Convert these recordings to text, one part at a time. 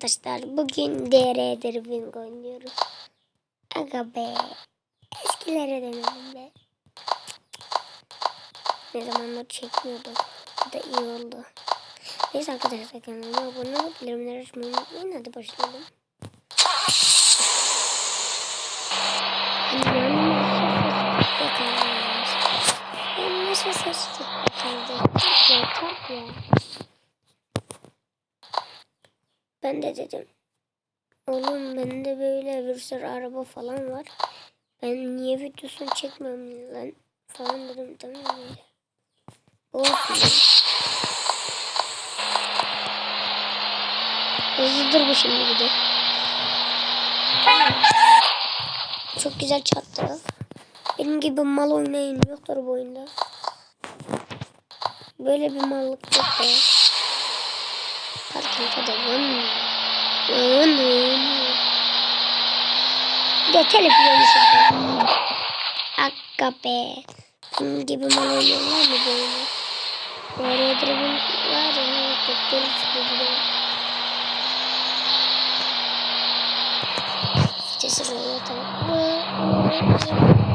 Arkadaşlar bugün DR Dribbling oynuyoruz. Aga be. Eskilere dönelim be. Ne zamanlar çekmiyordum. Bu da iyi oldu. Neyse arkadaşlar kanalıma abone olup bildirimleri açmayı unutmayın. Hadi başlayalım. Nasıl ses kaldı? Ya tak ya. Ben de dedim. Oğlum bende böyle bir sürü araba falan var. Ben niye videosunu çekmiyorum lan falan dedim tamam mı? Olsun. Hızlıdır bu şimdi bir de. Çok güzel çattı. Benim gibi mal oynayın yoktur bu oyunda. Böyle bir mallık yok ya. Parking'de de vın. Vın vın. Bir de telefonu şurada. Akka be. Benim gibi mal oynuyorlar mı bu? Bu arada dribble var ya. Doktor çıkıyor. Vitesi oluyor tamam.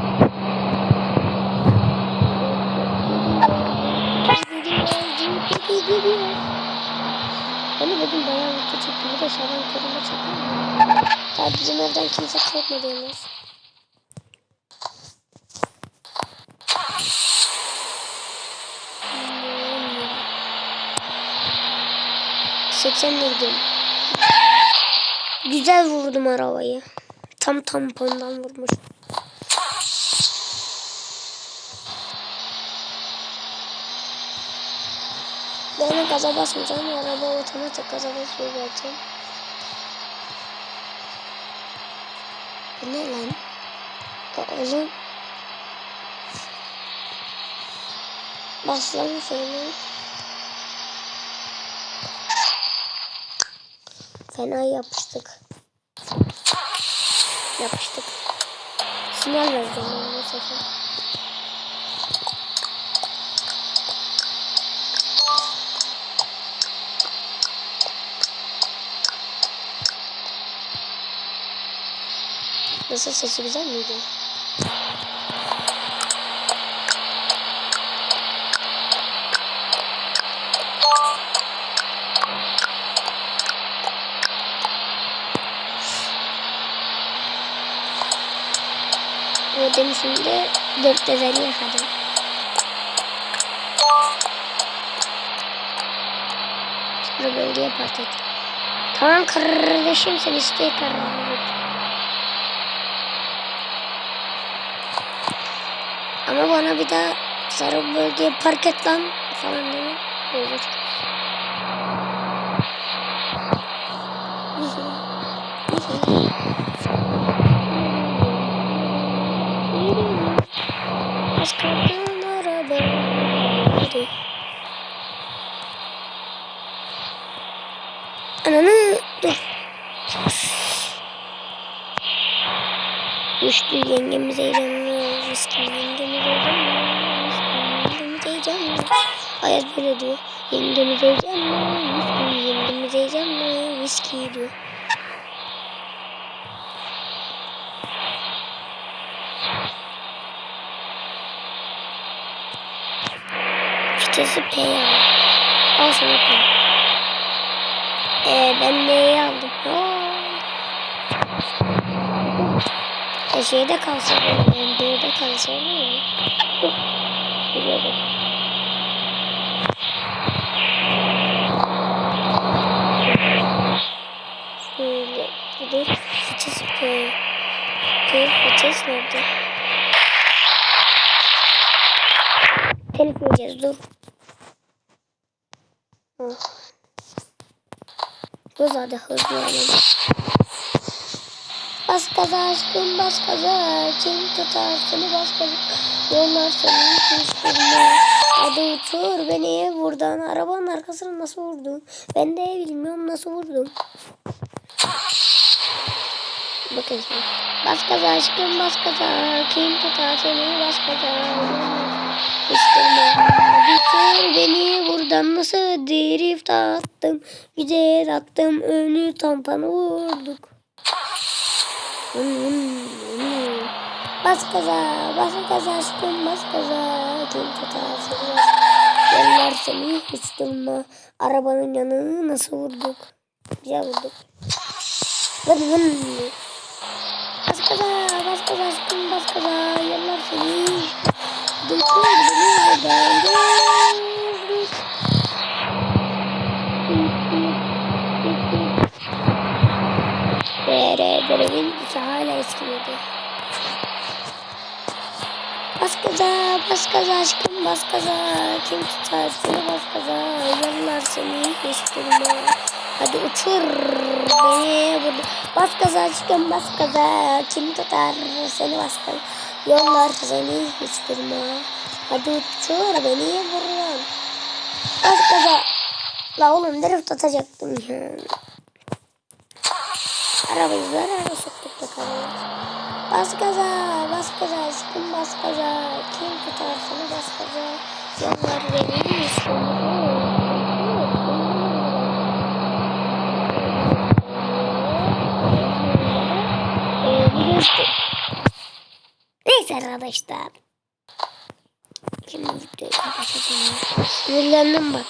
Bugün bayağı video çektim. Bir de sabah köründe çektim. Daha bizim evden kimse çekmedi yalnız. Seksenle gidiyorum. Güzel vurdum arabayı. Tam tampondan vurmuş. Ben gaza basmayacağım. Araba otomatik gaza basıyor zaten. Ne lan? O- Oğlum. Bas lan şöyle. Fena yapıştık. Yapıştık. Sinyal vereceğim bu sefer. Nasıl sesi güzel miydi? O demişim de dört develi yakaladım. Sonra bölgeye park et. Tamam kardeşim sen iste. Ama bana bir daha sarı bölgeye park et lan falan deme. Olur. Başkalarının arabaları. Ananı dur. Düştü yengemiz heyecanlı. Viski yengemiz heyecanlı. Viski yengemiz heyecanlı. Hayat böyle diyor. Yengemiz heyecanlı. Viski yengemiz heyecanlı. Viski diyor. Vitesi P. Al sana P. Ee, ben neyi aldım? Aa. E şeyde kalsa böyle, Kalsa olur mu? Dur. Biliyorum. Şöyle gidelim. Fıçız P. P fıçız nerede? Telif yiyeceğiz dur. Oh. Dur hadi hızlı olalım. Bas gaza aşkım bas gaza Kim tutar seni bas gaza Yollar seni durma Hadi uçur beni buradan. Arabanın arkasına nasıl vurdun? Ben de bilmiyorum nasıl vurdum. Bakın şimdi. Bas gaza aşkım bas gaza Kim tutar seni bas gaza uçur uçur beni buradan nasıl drift attım. Güzel attım. Önü tampana vurduk. Bas gaza, bas gaza aşkım bas gaza. Kim tutar seni bas. Yerler seni hiç durma. Arabanın yanını nasıl vurduk? Güzel vurduk. Vın vın. Bas gaza, bas gaza aşkım bas gaza. Yerler seni. Dökül Gaza, bas gaza aşkım bas gaza. Kim tutar seni bas gaza. Yollar seni durma. Hadi uçur beni. Bas gaza aşkım bas gaza. Kim tutar seni bas gaza. Yollar seni durma. Hadi uçur beni buradan. Bas gaza. La oğlum drift atacaktım ya. Arabayı zarara soktuk da kalıyoruz. Bas gaza, bas gaza, aşkım bas gaza. Kim tutar seni bas gaza. Yollar benim üstüm. Neyse arkadaşlar. Şimdi videoyu kapatacağım. Sinirlendim bak.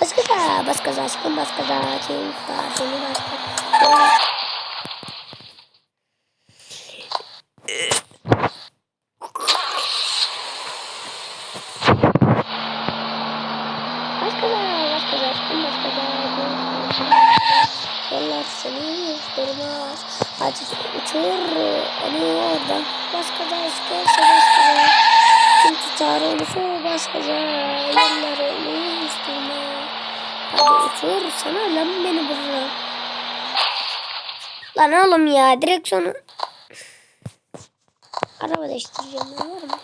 Bas gaza, bas gaza, aşkım bas gaza. Kim tutar seni bas. Aşkım başkalar. Yollar seni durmaz. Hadi uçur onu oradan. Başkalar, aşkım başkalar. Kim tutar onu şu başkalar. Yollar onu hiç durmaz. Hadi uçur sana lan beni buradan. Lan oğlum ya direksiyonu. Araba değiştireceğim ben var mı?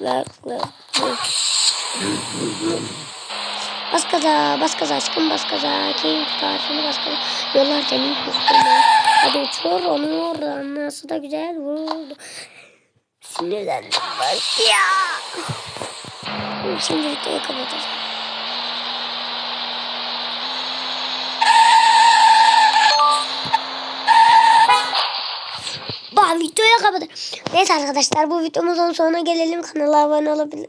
Lak lak. Bas gaza, bas gaza aşkım bas gaza. Kim tutar seni bas gaza. Yollar seni üstüne. Hadi uçur onu oradan. Nasıl da güzel vurdu. Sinirlendim bak ya. Şimdi videoyu kapatacağım. Videoya kapat. Neyse arkadaşlar bu videomuzun sonuna gelelim. Kanala abone olabilir.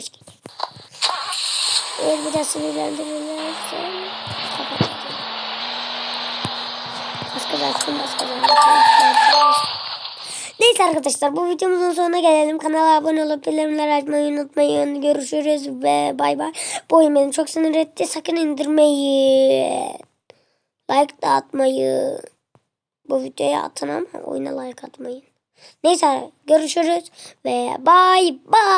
Boş git. Eğer bir daha sinirlendirirlerse kapatacağım. Başka zaten başka zaten. Neyse arkadaşlar bu videomuzun sonuna gelelim. Kanala abone olup bildirimleri açmayı unutmayın. Görüşürüz ve bay bay. Bu oyun beni çok sinir etti. Sakın indirmeyin. Like da atmayın. Bu videoya atın ama oyuna like atmayın. Neyse görüşürüz ve bay bay.